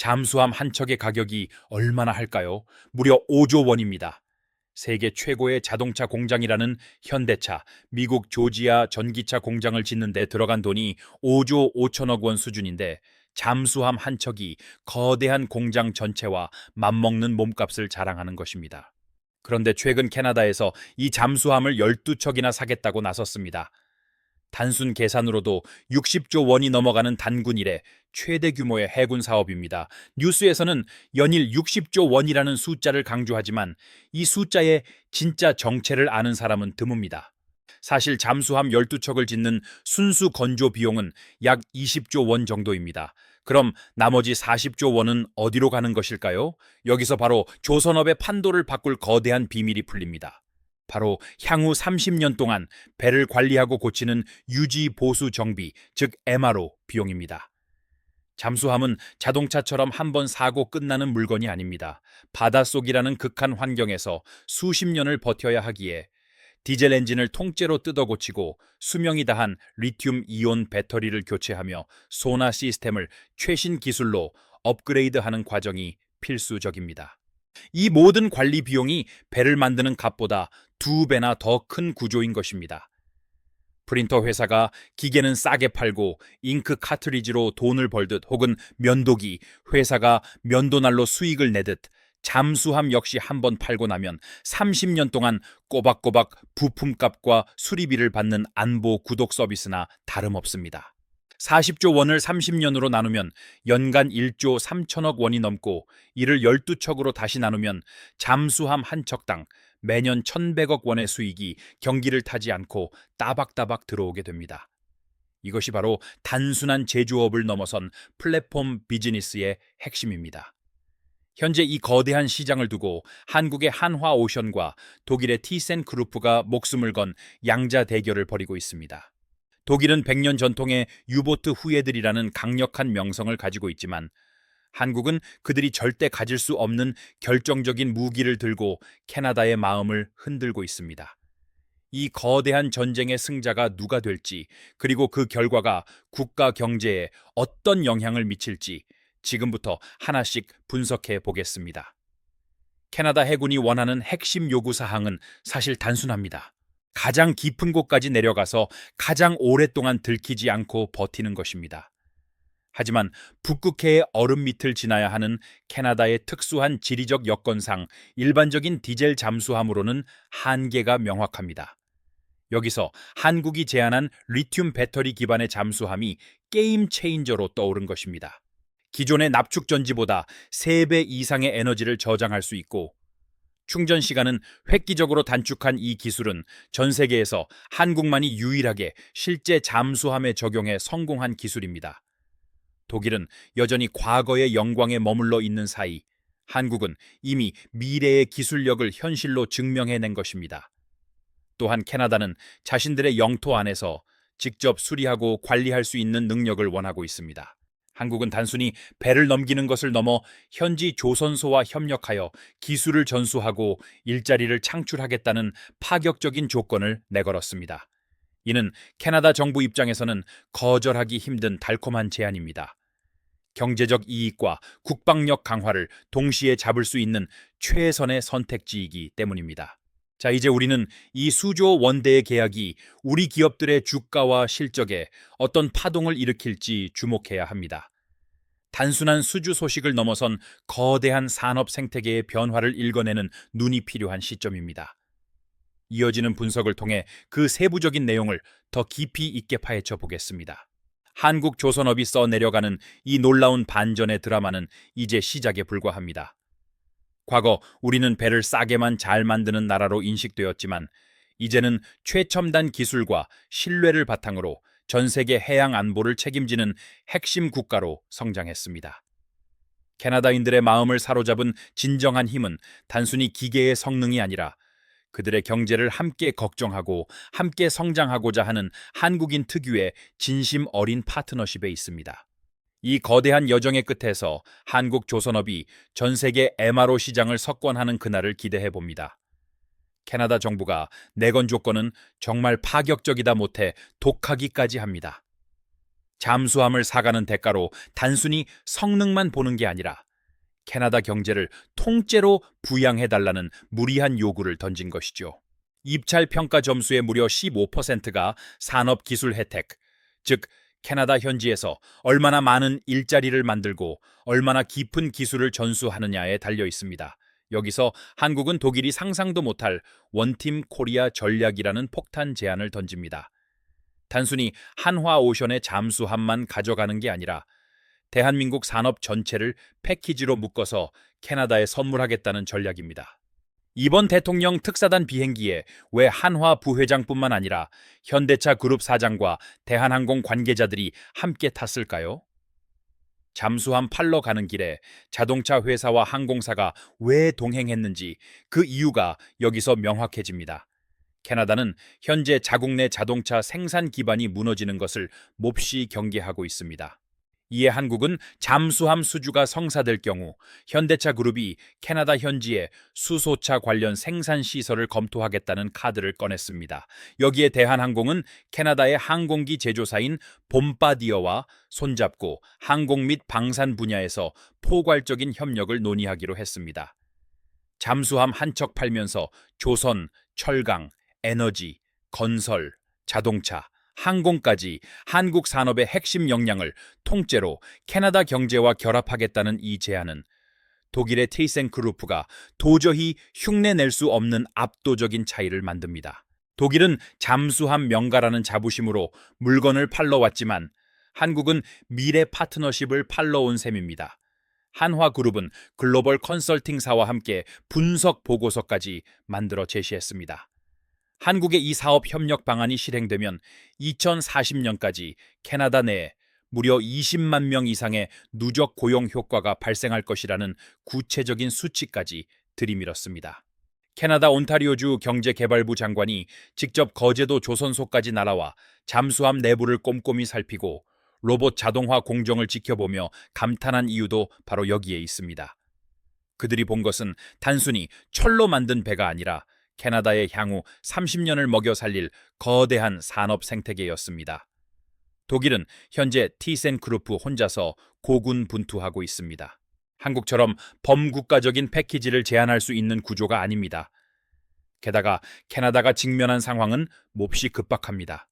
잠수함 한 척의 가격이 얼마나 할까요? 무려 5조 원입니다. 세계 최고의 자동차 공장이라는 현대차, 미국 조지아 전기차 공장을 짓는 데 들어간 돈이 5조 5천억 원 수준인데 잠수함 한 척이 거대한 공장 전체와 맞먹는 몸값을 자랑하는 것입니다. 그런데 최근 캐나다에서 이 잠수함을 12척이나 사겠다고 나섰습니다. 단순 계산으로도 60조 원이 넘어가는 단군 이래 최대 규모의 해군 사업입니다. 뉴스에서는 연일 60조 원이라는 숫자를 강조하지만 이 숫자의 진짜 정체를 아는 사람은 드뭅니다. 사실 잠수함 12척을 짓는 순수 건조 비용은 약 20조 원 정도입니다. 그럼 나머지 40조 원은 어디로 가는 것일까요? 여기서 바로 조선업의 판도를 바꿀 거대한 비밀이 풀립니다. 바로 향후 30년 동안 배를 관리하고 고치는 유지 보수 정비, 즉 MRO 비용입니다. 잠수함은 자동차처럼 한 번 사고 끝나는 물건이 아닙니다. 바닷속이라는 극한 환경에서 수십 년을 버텨야 하기에 디젤 엔진을 통째로 뜯어 고치고 수명이 다한 리튬 이온 배터리를 교체하며 소나 시스템을 최신 기술로 업그레이드하는 과정이 필수적입니다. 이 모든 관리 비용이 배를 만드는 값보다 두 배나 더 큰 구조인 것입니다. 프린터 회사가 기계는 싸게 팔고 잉크 카트리지로 돈을 벌듯 혹은 면도기 회사가 면도날로 수익을 내듯 잠수함 역시 한 번 팔고 나면 30년 동안 꼬박꼬박 부품값과 수리비를 받는 안보 구독 서비스나 다름없습니다. 40조 원을 30년으로 나누면 연간 1조 3천억 원이 넘고 이를 12척으로 다시 나누면 잠수함 한 척당 매년 1,100억 원의 수익이 경기를 타지 않고 따박따박 들어오게 됩니다. 이것이 바로 단순한 제조업을 넘어선 플랫폼 비즈니스의 핵심입니다. 현재 이 거대한 시장을 두고 한국의 한화 오션과 독일의 티센 그룹프가 목숨을 건 양자 대결을 벌이고 있습니다. 독일은 100년 전통의 유보트 후예들이라는 강력한 명성을 가지고 있지만 한국은 그들이 절대 가질 수 없는 결정적인 무기를 들고 캐나다의 마음을 흔들고 있습니다. 이 거대한 전쟁의 승자가 누가 될지, 그리고 그 결과가 국가 경제에 어떤 영향을 미칠지 지금부터 하나씩 분석해 보겠습니다. 캐나다 해군이 원하는 핵심 요구 사항은 사실 단순합니다. 가장 깊은 곳까지 내려가서 가장 오랫동안 들키지 않고 버티는 것입니다. 하지만 북극해의 얼음 밑을 지나야 하는 캐나다의 특수한 지리적 여건상 일반적인 디젤 잠수함으로는 한계가 명확합니다. 여기서 한국이 제안한 리튬 배터리 기반의 잠수함이 게임 체인저로 떠오른 것입니다. 기존의 납축 전지보다 3배 이상의 에너지를 저장할 수 있고 충전 시간은 획기적으로 단축한 이 기술은 전 세계에서 한국만이 유일하게 실제 잠수함에 적용해 성공한 기술입니다. 독일은 여전히 과거의 영광에 머물러 있는 사이 한국은 이미 미래의 기술력을 현실로 증명해낸 것입니다. 또한 캐나다는 자신들의 영토 안에서 직접 수리하고 관리할 수 있는 능력을 원하고 있습니다. 한국은 단순히 배를 넘기는 것을 넘어 현지 조선소와 협력하여 기술을 전수하고 일자리를 창출하겠다는 파격적인 조건을 내걸었습니다. 이는 캐나다 정부 입장에서는 거절하기 힘든 달콤한 제안입니다. 경제적 이익과 국방력 강화를 동시에 잡을 수 있는 최선의 선택지이기 때문입니다. 자, 이제 우리는 이 수조 원대의 계약이 우리 기업들의 주가와 실적에 어떤 파동을 일으킬지 주목해야 합니다. 단순한 수주 소식을 넘어선 거대한 산업 생태계의 변화를 읽어내는 눈이 필요한 시점입니다. 이어지는 분석을 통해 그 세부적인 내용을 더 깊이 있게 파헤쳐 보겠습니다. 한국 조선업이 써 내려가는 이 놀라운 반전의 드라마는 이제 시작에 불과합니다. 과거 우리는 배를 싸게만 잘 만드는 나라로 인식되었지만 이제는 최첨단 기술과 신뢰를 바탕으로 전 세계 해양 안보를 책임지는 핵심 국가로 성장했습니다. 캐나다인들의 마음을 사로잡은 진정한 힘은 단순히 기계의 성능이 아니라 그들의 경제를 함께 걱정하고 함께 성장하고자 하는 한국인 특유의 진심 어린 파트너십에 있습니다. 이 거대한 여정의 끝에서 한국 조선업이 전 세계 MRO 시장을 석권하는 그날을 기대해 봅니다. 캐나다 정부가 내건 조건은 정말 파격적이다 못해 독하기까지 합니다. 잠수함을 사가는 대가로 단순히 성능만 보는 게 아니라 캐나다 경제를 통째로 부양해달라는 무리한 요구를 던진 것이죠. 입찰 평가 점수의 무려 15%가 산업 기술 혜택, 즉 캐나다 현지에서 얼마나 많은 일자리를 만들고 얼마나 깊은 기술을 전수하느냐에 달려 있습니다. 여기서 한국은 독일이 상상도 못할 원팀 코리아 전략이라는 폭탄 제안을 던집니다. 단순히 한화 오션의 잠수함만 가져가는 게 아니라 대한민국 산업 전체를 패키지로 묶어서 캐나다에 선물하겠다는 전략입니다. 이번 대통령 특사단 비행기에 왜 한화 부회장뿐만 아니라 현대차 그룹 사장과 대한항공 관계자들이 함께 탔을까요? 잠수함 팔러 가는 길에 자동차 회사와 항공사가 왜 동행했는지 그 이유가 여기서 명확해집니다. 캐나다는 현재 자국 내 자동차 생산 기반이 무너지는 것을 몹시 경계하고 있습니다. 이에 한국은 잠수함 수주가 성사될 경우 현대차 그룹이 캐나다 현지에 수소차 관련 생산 시설을 검토하겠다는 카드를 꺼냈습니다. 여기에 대한항공은 캐나다의 항공기 제조사인 봄바디어와 손잡고 항공 및 방산 분야에서 포괄적인 협력을 논의하기로 했습니다. 잠수함 한 척 팔면서 조선, 철강, 에너지, 건설, 자동차, 항공까지 한국 산업의 핵심 역량을 통째로 캐나다 경제와 결합하겠다는 이 제안은 독일의 테이센크루프가 도저히 흉내낼 수 없는 압도적인 차이를 만듭니다. 독일은 잠수함 명가라는 자부심으로 물건을 팔러 왔지만 한국은 미래 파트너십을 팔러 온 셈입니다. 한화그룹은 글로벌 컨설팅사와 함께 분석 보고서까지 만들어 제시했습니다. 한국의 이 사업 협력 방안이 실행되면 2040년까지 캐나다 내에 무려 20만 명 이상의 누적 고용 효과가 발생할 것이라는 구체적인 수치까지 들이밀었습니다. 캐나다 온타리오주 경제개발부 장관이 직접 거제도 조선소까지 날아와 잠수함 내부를 꼼꼼히 살피고 로봇 자동화 공정을 지켜보며 감탄한 이유도 바로 여기에 있습니다. 그들이 본 것은 단순히 철로 만든 배가 아니라 캐나다의 향후 30년을 먹여 살릴 거대한 산업 생태계였습니다. 독일은 현재 티센크루프 혼자서 고군분투하고 있습니다. 한국처럼 범국가적인 패키지를 제안할 수 있는 구조가 아닙니다. 게다가 캐나다가 직면한 상황은 몹시 급박합니다.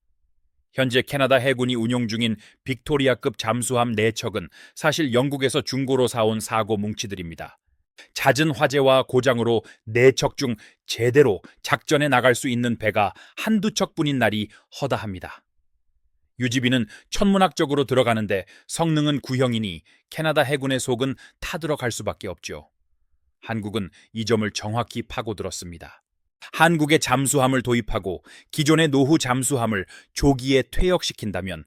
현재 캐나다 해군이 운용 중인 빅토리아급 잠수함 4척은 사실 영국에서 중고로 사온 사고 뭉치들입니다. 잦은 화재와 고장으로 네 척 중 제대로 작전에 나갈 수 있는 배가 한두 척뿐인 날이 허다합니다. 유지비는 천문학적으로 들어가는데 성능은 구형이니 캐나다 해군의 속은 타들어갈 수밖에 없죠. 한국은 이 점을 정확히 파고들었습니다. 한국의 잠수함을 도입하고 기존의 노후 잠수함을 조기에 퇴역시킨다면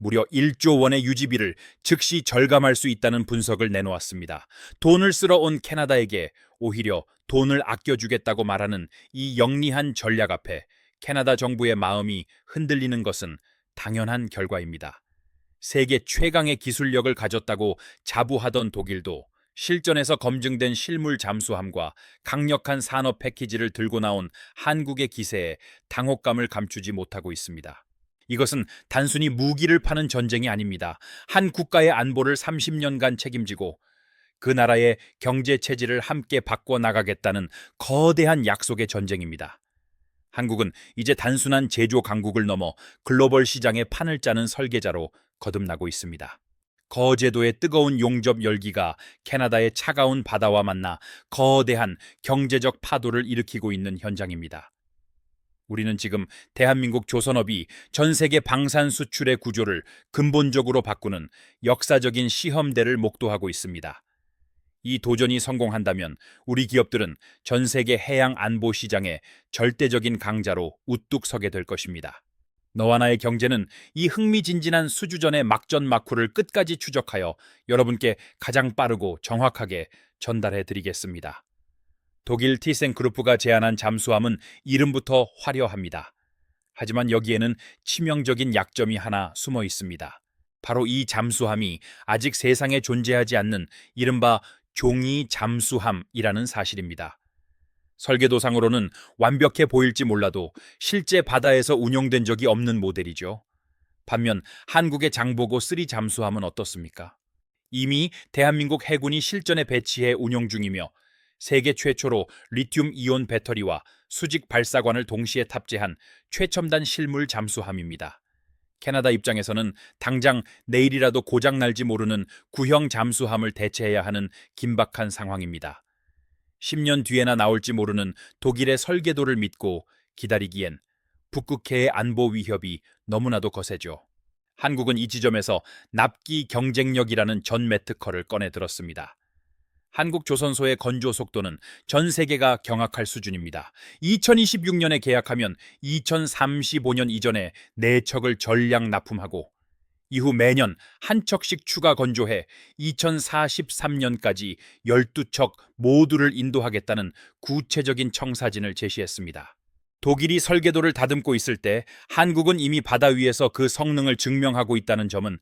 무려 1조 원의 유지비를 즉시 절감할 수 있다는 분석을 내놓았습니다. 돈을 쓸어 온 캐나다에게 오히려 돈을 아껴주겠다고 말하는 이 영리한 전략 앞에 캐나다 정부의 마음이 흔들리는 것은 당연한 결과입니다. 세계 최강의 기술력을 가졌다고 자부하던 독일도 실전에서 검증된 실물 잠수함과 강력한 산업 패키지를 들고 나온 한국의 기세에 당혹감을 감추지 못하고 있습니다. 이것은 단순히 무기를 파는 전쟁이 아닙니다. 한 국가의 안보를 30년간 책임지고 그 나라의 경제 체질을 함께 바꿔 나가겠다는 거대한 약속의 전쟁입니다. 한국은 이제 단순한 제조 강국을 넘어 글로벌 시장의 판을 짜는 설계자로 거듭나고 있습니다. 거제도의 뜨거운 용접 열기가 캐나다의 차가운 바다와 만나 거대한 경제적 파도를 일으키고 있는 현장입니다. 우리는 지금 대한민국 조선업이 전 세계 방산 수출의 구조를 근본적으로 바꾸는 역사적인 시험대를 목도하고 있습니다. 이 도전이 성공한다면 우리 기업들은 전 세계 해양 안보 시장의 절대적인 강자로 우뚝 서게 될 것입니다. 너와 나의 경제는 이 흥미진진한 수주전의 막전 막후를 끝까지 추적하여 여러분께 가장 빠르고 정확하게 전달해 드리겠습니다. 독일 티센그루프가 제안한 잠수함은 이름부터 화려합니다. 하지만 여기에는 치명적인 약점이 하나 숨어 있습니다. 바로 이 잠수함이 아직 세상에 존재하지 않는 이른바 종이 잠수함이라는 사실입니다. 설계도상으로는 완벽해 보일지 몰라도 실제 바다에서 운용된 적이 없는 모델이죠. 반면 한국의 장보고 3 잠수함은 어떻습니까? 이미 대한민국 해군이 실전에 배치해 운용 중이며 세계 최초로 리튬 이온 배터리와 수직 발사관을 동시에 탑재한 최첨단 실물 잠수함입니다. 캐나다 입장에서는 당장 내일이라도 고장 날지 모르는 구형 잠수함을 대체해야 하는 긴박한 상황입니다. 10년 뒤에나 나올지 모르는 독일의 설계도를 믿고 기다리기엔 북극해의 안보 위협이 너무나도 거세죠. 한국은 이 지점에서 납기 경쟁력이라는 전 매트커를 꺼내 들었습니다. 한국 조선소의 건조 속도는 전 세계가 경악할 수준입니다. 2026년에 계약하면 2035년 이전에 4척을 전량 납품하고 이후 매년 한 척씩 추가 건조해 2043년까지 12척 모두를 인도하겠다는 구체적인 청사진을 제시했습니다. 독일이 설계도를 다듬고 있을 때 한국은 이미 바다 위에서 그 성능을 증명하고 있다는 점은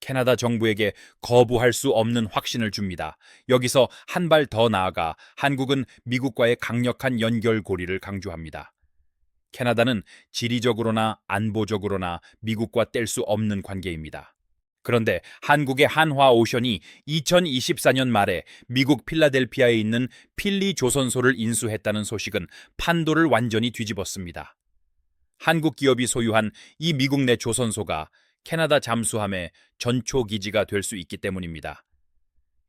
캐나다 정부에게 거부할 수 없는 확신을 줍니다. 여기서 한 발 더 나아가 한국은 미국과의 강력한 연결고리를 강조합니다. 캐나다는 지리적으로나 안보적으로나 미국과 뗄 수 없는 관계입니다. 그런데 한국의 한화 오션이 2024년 말에 미국 필라델피아에 있는 필리 조선소를 인수했다는 소식은 판도를 완전히 뒤집었습니다. 한국 기업이 소유한 이 미국 내 조선소가 캐나다 잠수함의 전초 기지가 될 수 있기 때문입니다.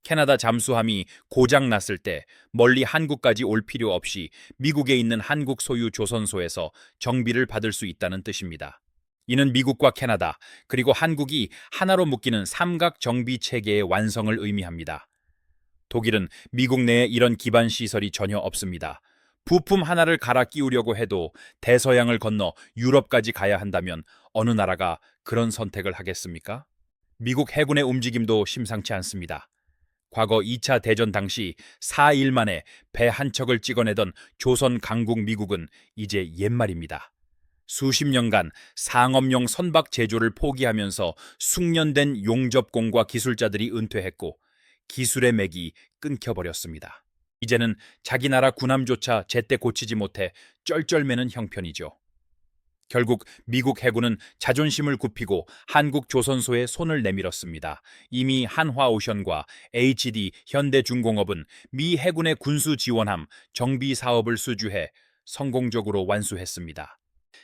캐나다 잠수함이 고장 났을 때 멀리 한국까지 올 필요 없이 미국에 있는 한국 소유 조선소에서 정비를 받을 수 있다는 뜻입니다. 이는 미국과 캐나다 그리고 한국이 하나로 묶이는 삼각 정비 체계의 완성을 의미합니다. 독일은 미국 내에 이런 기반 시설이 전혀 없습니다. 부품 하나를 갈아 끼우려고 해도 대서양을 건너 유럽까지 가야 한다면 어느 나라가 그런 선택을 하겠습니까? 미국 해군의 움직임도 심상치 않습니다. 과거 2차 대전 당시 4일 만에 배 한 척을 찍어내던 조선 강국 미국은 이제 옛말입니다. 수십 년간 상업용 선박 제조를 포기하면서 숙련된 용접공과 기술자들이 은퇴했고 기술의 맥이 끊겨버렸습니다. 이제는 자기 나라 군함조차 제때 고치지 못해 쩔쩔매는 형편이죠. 결국 미국 해군은 자존심을 굽히고 한국 조선소에 손을 내밀었습니다. 이미 한화오션과 HD 현대중공업은 미 해군의 군수 지원함 정비 사업을 수주해 성공적으로 완수했습니다.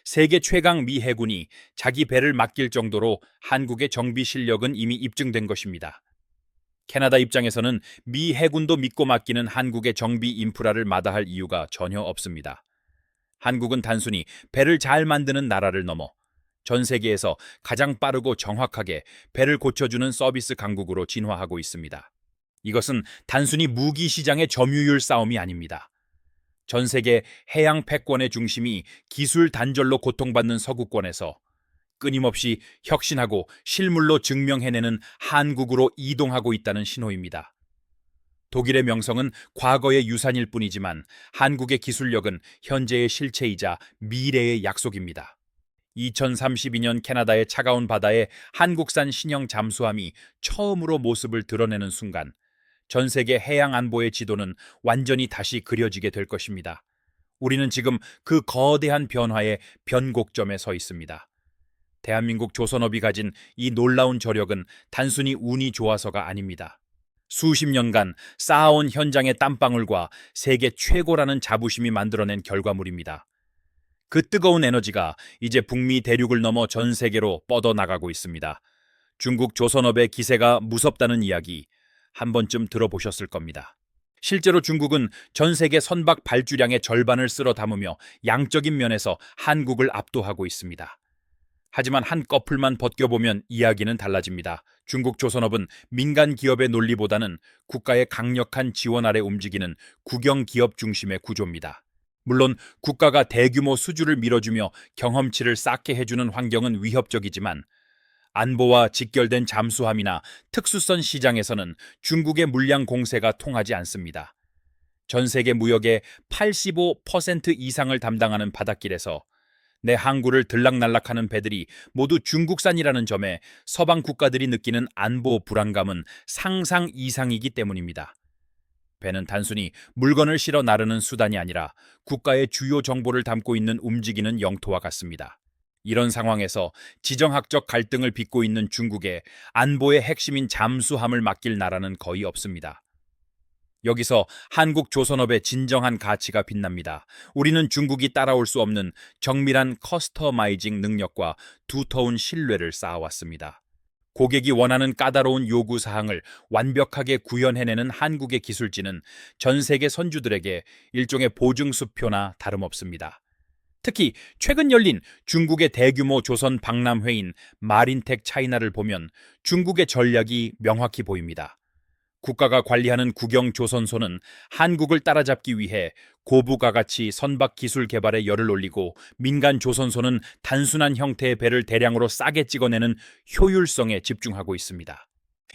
세계 최강 미 해군이 자기 배를 맡길 정도로 한국의 정비 실력은 이미 입증된 것입니다. 캐나다 입장에서는 미 해군도 믿고 맡기는 한국의 정비 인프라를 마다할 이유가 전혀 없습니다. 한국은 단순히 배를 잘 만드는 나라를 넘어 전 세계에서 가장 빠르고 정확하게 배를 고쳐주는 서비스 강국으로 진화하고 있습니다. 이것은 단순히 무기 시장의 점유율 싸움이 아닙니다. 전 세계 해양 패권의 중심이 기술 단절로 고통받는 서구권에서 끊임없이 혁신하고 실물로 증명해내는 한국으로 이동하고 있다는 신호입니다. 독일의 명성은 과거의 유산일 뿐이지만 한국의 기술력은 현재의 실체이자 미래의 약속입니다. 2032년 캐나다의 차가운 바다에 한국산 신형 잠수함이 처음으로 모습을 드러내는 순간 전 세계 해양 안보의 지도는 완전히 다시 그려지게 될 것입니다. 우리는 지금 그 거대한 변화의 변곡점에 서 있습니다. 대한민국 조선업이 가진 이 놀라운 저력은 단순히 운이 좋아서가 아닙니다. 수십 년간 쌓아온 현장의 땀방울과 세계 최고라는 자부심이 만들어낸 결과물입니다. 그 뜨거운 에너지가 이제 북미 대륙을 넘어 전 세계로 뻗어나가고 있습니다. 중국 조선업의 기세가 무섭다는 이야기 한 번쯤 들어보셨을 겁니다. 실제로 중국은 전 세계 선박 발주량의 절반을 쓸어 담으며 양적인 면에서 한국을 압도하고 있습니다. 하지만 한 꺼풀만 벗겨보면 이야기는 달라집니다. 중국 조선업은 민간 기업의 논리보다는 국가의 강력한 지원 아래 움직이는 국영 기업 중심의 구조입니다. 물론 국가가 대규모 수주를 밀어주며 경험치를 쌓게 해주는 환경은 위협적이지만 안보와 직결된 잠수함이나 특수선 시장에서는 중국의 물량 공세가 통하지 않습니다. 전 세계 무역의 85% 이상을 담당하는 바닷길에서 내 항구를 들락날락하는 배들이 모두 중국산이라는 점에 서방 국가들이 느끼는 안보 불안감은 상상 이상이기 때문입니다. 배는 단순히 물건을 실어 나르는 수단이 아니라 국가의 주요 정보를 담고 있는 움직이는 영토와 같습니다. 이런 상황에서 지정학적 갈등을 빚고 있는 중국에 안보의 핵심인 잠수함을 맡길 나라는 거의 없습니다. 여기서 한국 조선업의 진정한 가치가 빛납니다. 우리는 중국이 따라올 수 없는 정밀한 커스터마이징 능력과 두터운 신뢰를 쌓아왔습니다. 고객이 원하는 까다로운 요구 사항을 완벽하게 구현해내는 한국의 기술진은 전 세계 선주들에게 일종의 보증수표나 다름없습니다. 특히 최근 열린 중국의 대규모 조선 박람회인 마린텍 차이나를 보면 중국의 전략이 명확히 보입니다. 국가가 관리하는 국영 조선소는 한국을 따라잡기 위해 고부가 가치 선박 기술 개발에 열을 올리고 민간 조선소는 단순한 형태의 배를 대량으로 싸게 찍어내는 효율성에 집중하고 있습니다.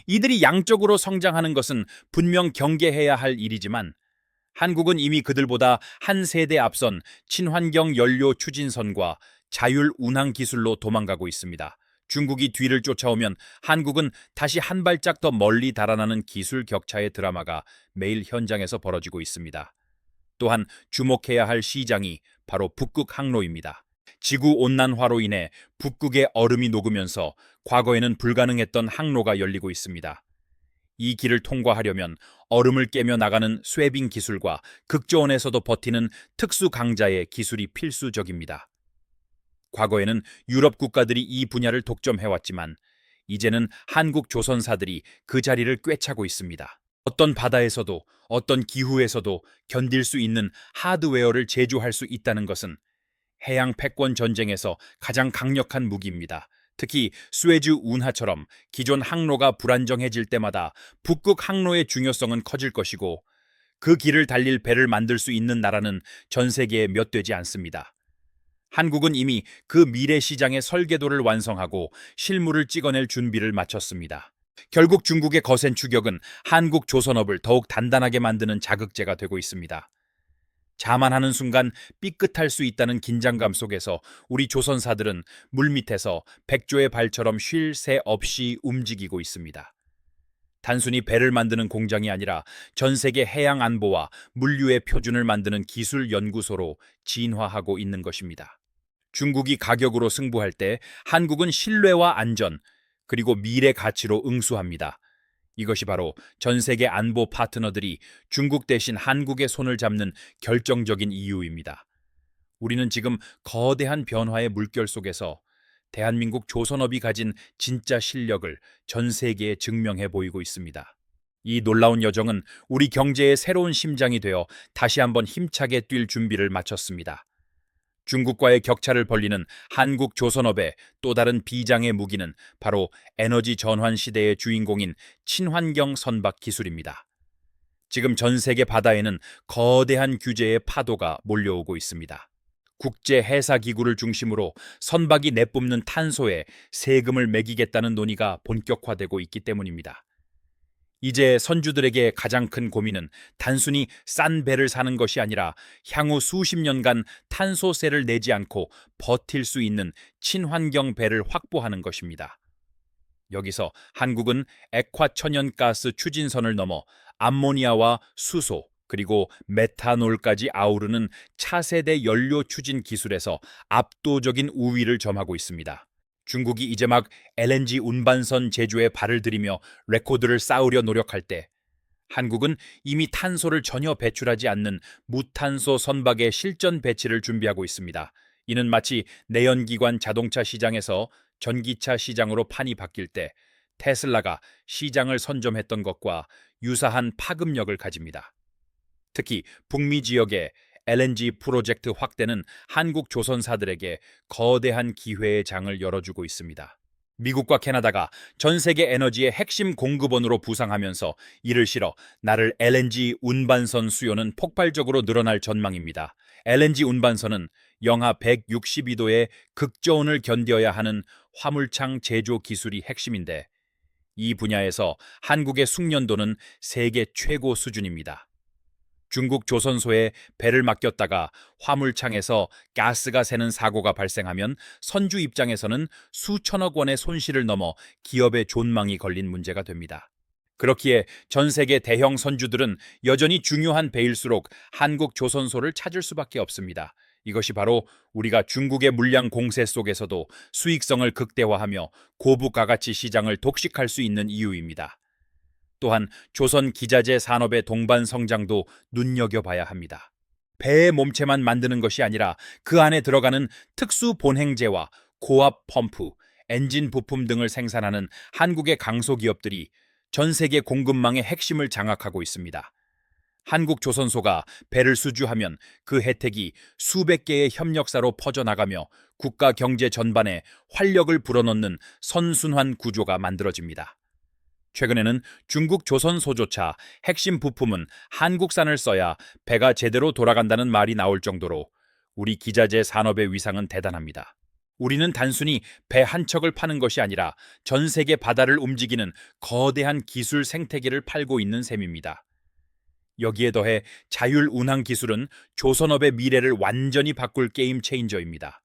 이들이 양적으로 성장하는 것은 분명 경계해야 할 일이지만 한국은 이미 그들보다 한 세대 앞선 친환경 연료 추진선과 자율 운항 기술로 도망가고 있습니다. 중국이 뒤를 쫓아오면 한국은 다시 한 발짝 더 멀리 달아나는 기술 격차의 드라마가 매일 현장에서 벌어지고 있습니다. 또한 주목해야 할 시장이 바로 북극 항로입니다. 지구 온난화로 인해 북극의 얼음이 녹으면서 과거에는 불가능했던 항로가 열리고 있습니다. 이 길을 통과하려면 얼음을 깨며 나가는 쇠빙 기술과 극저온에서도 버티는 특수 강자의 기술이 필수적입니다. 과거에는 유럽 국가들이 이 분야를 독점해왔지만 이제는 한국 조선사들이 그 자리를 꿰차고 있습니다. 어떤 바다에서도 어떤 기후에서도 견딜 수 있는 하드웨어를 제조할 수 있다는 것은 해양 패권 전쟁에서 가장 강력한 무기입니다. 특히 스웨즈 운하처럼 기존 항로가 불안정해질 때마다 북극 항로의 중요성은 커질 것이고 그 길을 달릴 배를 만들 수 있는 나라는 전 세계에 몇 되지 않습니다. 한국은 이미 그 미래 시장의 설계도를 완성하고 실물을 찍어낼 준비를 마쳤습니다. 결국 중국의 거센 추격은 한국 조선업을 더욱 단단하게 만드는 자극제가 되고 있습니다. 자만하는 순간 삐끗할 수 있다는 긴장감 속에서 우리 조선사들은 물밑에서 백조의 발처럼 쉴 새 없이 움직이고 있습니다. 단순히 배를 만드는 공장이 아니라 전 세계 해양 안보와 물류의 표준을 만드는 기술 연구소로 진화하고 있는 것입니다. 중국이 가격으로 승부할 때 한국은 신뢰와 안전, 그리고 미래 가치로 응수합니다. 이것이 바로 전 세계 안보 파트너들이 중국 대신 한국의 손을 잡는 결정적인 이유입니다. 우리는 지금 거대한 변화의 물결 속에서 대한민국 조선업이 가진 진짜 실력을 전 세계에 증명해 보이고 있습니다. 이 놀라운 여정은 우리 경제의 새로운 심장이 되어 다시 한번 힘차게 뛸 준비를 마쳤습니다. 중국과의 격차를 벌리는 한국 조선업의 또 다른 비장의 무기는 바로 에너지 전환 시대의 주인공인 친환경 선박 기술입니다. 지금 전 세계 바다에는 거대한 규제의 파도가 몰려오고 있습니다. 국제 해사 기구를 중심으로 선박이 내뿜는 탄소에 세금을 매기겠다는 논의가 본격화되고 있기 때문입니다. 이제 선주들에게 가장 큰 고민은 단순히 싼 배를 사는 것이 아니라 향후 수십 년간 탄소세를 내지 않고 버틸 수 있는 친환경 배를 확보하는 것입니다. 여기서 한국은 액화 천연가스 추진선을 넘어 암모니아와 수소, 그리고 메탄올까지 아우르는 차세대 연료 추진 기술에서 압도적인 우위를 점하고 있습니다. 중국이 이제 막 LNG 운반선 제조에 발을 들이며 레코드를 쌓으려 노력할 때 한국은 이미 탄소를 전혀 배출하지 않는 무탄소 선박의 실전 배치를 준비하고 있습니다. 이는 마치 내연기관 자동차 시장에서 전기차 시장으로 판이 바뀔 때 테슬라가 시장을 선점했던 것과 유사한 파급력을 가집니다. 특히 북미 지역의 LNG 프로젝트 확대는 한국 조선사들에게 거대한 기회의 장을 열어주고 있습니다. 미국과 캐나다가 전 세계 에너지의 핵심 공급원으로 부상하면서 이를 실어 나를 LNG 운반선 수요는 폭발적으로 늘어날 전망입니다. LNG 운반선은 영하 162도의 극저온을 견뎌야 하는 화물창 제조 기술이 핵심인데 이 분야에서 한국의 숙련도는 세계 최고 수준입니다. 중국 조선소에 배를 맡겼다가 화물창에서 가스가 새는 사고가 발생하면 선주 입장에서는 수천억 원의 손실을 넘어 기업의 존망이 걸린 문제가 됩니다. 그렇기에 전 세계 대형 선주들은 여전히 중요한 배일수록 한국 조선소를 찾을 수밖에 없습니다. 이것이 바로 우리가 중국의 물량 공세 속에서도 수익성을 극대화하며 고부가 가치 시장을 독식할 수 있는 이유입니다. 또한 조선 기자재 산업의 동반 성장도 눈여겨봐야 합니다. 배의 몸체만 만드는 것이 아니라 그 안에 들어가는 특수 본행제와 고압 펌프, 엔진 부품 등을 생산하는 한국의 강소기업들이 전 세계 공급망의 핵심을 장악하고 있습니다. 한국 조선소가 배를 수주하면 그 혜택이 수백 개의 협력사로 퍼져나가며 국가 경제 전반에 활력을 불어넣는 선순환 구조가 만들어집니다. 최근에는 중국 조선소조차 핵심 부품은 한국산을 써야 배가 제대로 돌아간다는 말이 나올 정도로 우리 기자재 산업의 위상은 대단합니다. 우리는 단순히 배 한 척을 파는 것이 아니라 전 세계 바다를 움직이는 거대한 기술 생태계를 팔고 있는 셈입니다. 여기에 더해 자율 운항 기술은 조선업의 미래를 완전히 바꿀 게임 체인저입니다.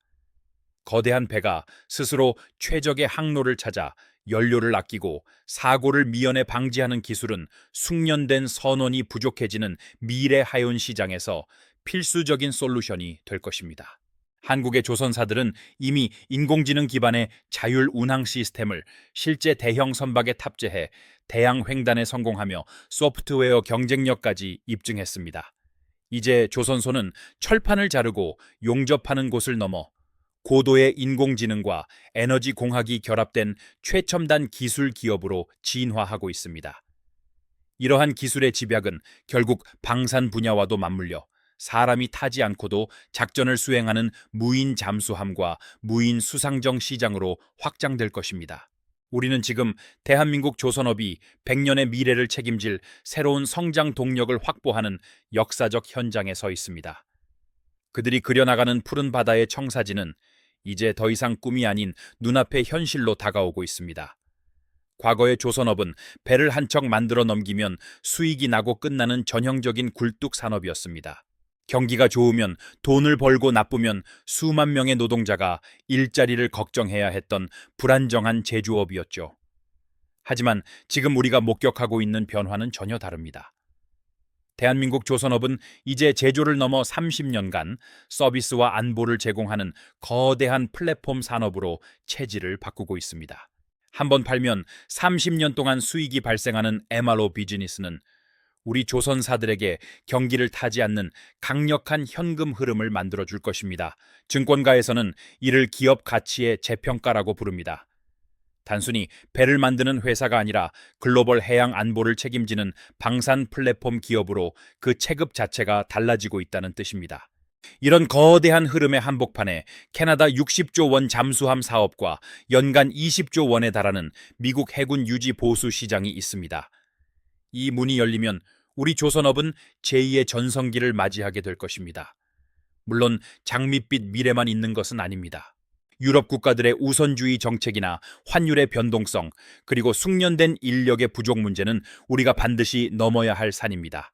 거대한 배가 스스로 최적의 항로를 찾아 연료를 아끼고 사고를 미연에 방지하는 기술은 숙련된 선원이 부족해지는 미래 하연 시장에서 필수적인 솔루션이 될 것입니다. 한국의 조선사들은 이미 인공지능 기반의 자율 운항 시스템을 실제 대형 선박에 탑재해 대양 횡단에 성공하며 소프트웨어 경쟁력까지 입증했습니다. 이제 조선소는 철판을 자르고 용접하는 곳을 넘어 고도의 인공지능과 에너지 공학이 결합된 최첨단 기술 기업으로 진화하고 있습니다. 이러한 기술의 집약은 결국 방산 분야와도 맞물려 사람이 타지 않고도 작전을 수행하는 무인 잠수함과 무인 수상정 시장으로 확장될 것입니다. 우리는 지금 대한민국 조선업이 100년의 미래를 책임질 새로운 성장 동력을 확보하는 역사적 현장에 서 있습니다. 그들이 그려나가는 푸른 바다의 청사진은 이제 더 이상 꿈이 아닌 눈앞의 현실로 다가오고 있습니다. 과거의 조선업은 배를 한 척 만들어 넘기면 수익이 나고 끝나는 전형적인 굴뚝 산업이었습니다. 경기가 좋으면 돈을 벌고 나쁘면 수만 명의 노동자가 일자리를 걱정해야 했던 불안정한 제조업이었죠. 하지만 지금 우리가 목격하고 있는 변화는 전혀 다릅니다. 대한민국 조선업은 이제 제조를 넘어 30년간 서비스와 안보를 제공하는 거대한 플랫폼 산업으로 체질을 바꾸고 있습니다. 한번 팔면 30년 동안 수익이 발생하는 MRO 비즈니스는 우리 조선사들에게 경기를 타지 않는 강력한 현금 흐름을 만들어 줄 것입니다. 증권가에서는 이를 기업 가치의 재평가라고 부릅니다. 단순히 배를 만드는 회사가 아니라 글로벌 해양 안보를 책임지는 방산 플랫폼 기업으로 그 체급 자체가 달라지고 있다는 뜻입니다. 이런 거대한 흐름의 한복판에 캐나다 60조 원 잠수함 사업과 연간 20조 원에 달하는 미국 해군 유지 보수 시장이 있습니다. 이 문이 열리면 우리 조선업은 제2의 전성기를 맞이하게 될 것입니다. 물론 장밋빛 미래만 있는 것은 아닙니다. 유럽 국가들의 우선주의 정책이나 환율의 변동성, 그리고 숙련된 인력의 부족 문제는 우리가 반드시 넘어야 할 산입니다.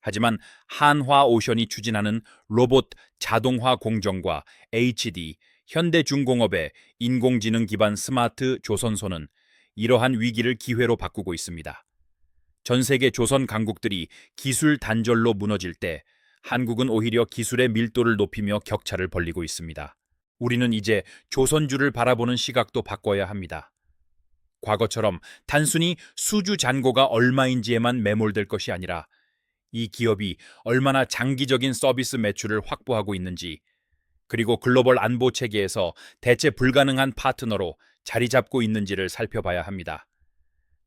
하지만 한화 오션이 추진하는 로봇 자동화 공정과 HD, 현대중공업의 인공지능 기반 스마트 조선소는 이러한 위기를 기회로 바꾸고 있습니다. 전 세계 조선 강국들이 기술 단절로 무너질 때 한국은 오히려 기술의 밀도를 높이며 격차를 벌리고 있습니다. 우리는 이제 조선주를 바라보는 시각도 바꿔야 합니다. 과거처럼 단순히 수주 잔고가 얼마인지에만 매몰될 것이 아니라 이 기업이 얼마나 장기적인 서비스 매출을 확보하고 있는지 그리고 글로벌 안보 체계에서 대체 불가능한 파트너로 자리 잡고 있는지를 살펴봐야 합니다.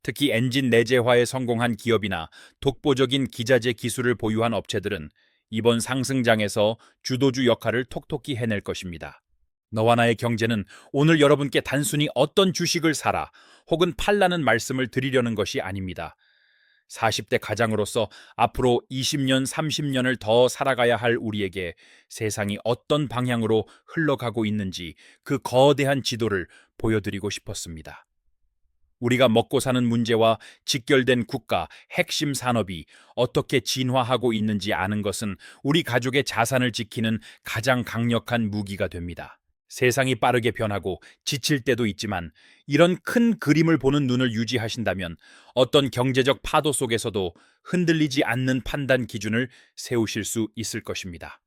특히 엔진 내재화에 성공한 기업이나 독보적인 기자재 기술을 보유한 업체들은 이번 상승장에서 주도주 역할을 톡톡히 해낼 것입니다. 너와 나의 경제는 오늘 여러분께 단순히 어떤 주식을 사라 혹은 팔라는 말씀을 드리려는 것이 아닙니다. 40대 가장으로서 앞으로 20년, 30년을 더 살아가야 할 우리에게 세상이 어떤 방향으로 흘러가고 있는지 그 거대한 지도를 보여드리고 싶었습니다. 우리가 먹고 사는 문제와 직결된 국가 핵심 산업이 어떻게 진화하고 있는지 아는 것은 우리 가족의 자산을 지키는 가장 강력한 무기가 됩니다. 세상이 빠르게 변하고 지칠 때도 있지만 이런 큰 그림을 보는 눈을 유지하신다면 어떤 경제적 파도 속에서도 흔들리지 않는 판단 기준을 세우실 수 있을 것입니다.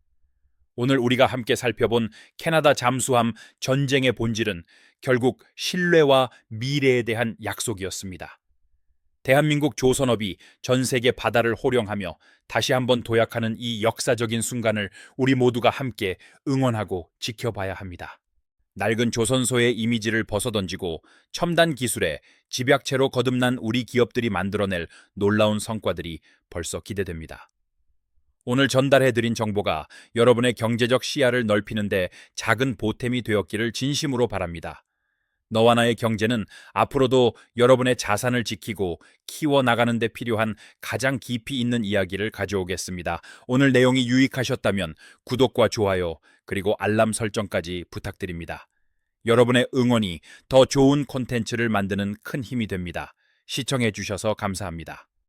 오늘 우리가 함께 살펴본 캐나다 잠수함 전쟁의 본질은 결국 신뢰와 미래에 대한 약속이었습니다. 대한민국 조선업이 전 세계 바다를 호령하며 다시 한번 도약하는 이 역사적인 순간을 우리 모두가 함께 응원하고 지켜봐야 합니다. 낡은 조선소의 이미지를 벗어던지고 첨단 기술에 집약체로 거듭난 우리 기업들이 만들어낼 놀라운 성과들이 벌써 기대됩니다. 오늘 전달해드린 정보가 여러분의 경제적 시야를 넓히는데 작은 보탬이 되었기를 진심으로 바랍니다. 너와 나의 경제는 앞으로도 여러분의 자산을 지키고 키워나가는 데 필요한 가장 깊이 있는 이야기를 가져오겠습니다. 오늘 내용이 유익하셨다면 구독과 좋아요, 그리고 알람 설정까지 부탁드립니다. 여러분의 응원이 더 좋은 콘텐츠를 만드는 큰 힘이 됩니다. 시청해 주셔서 감사합니다.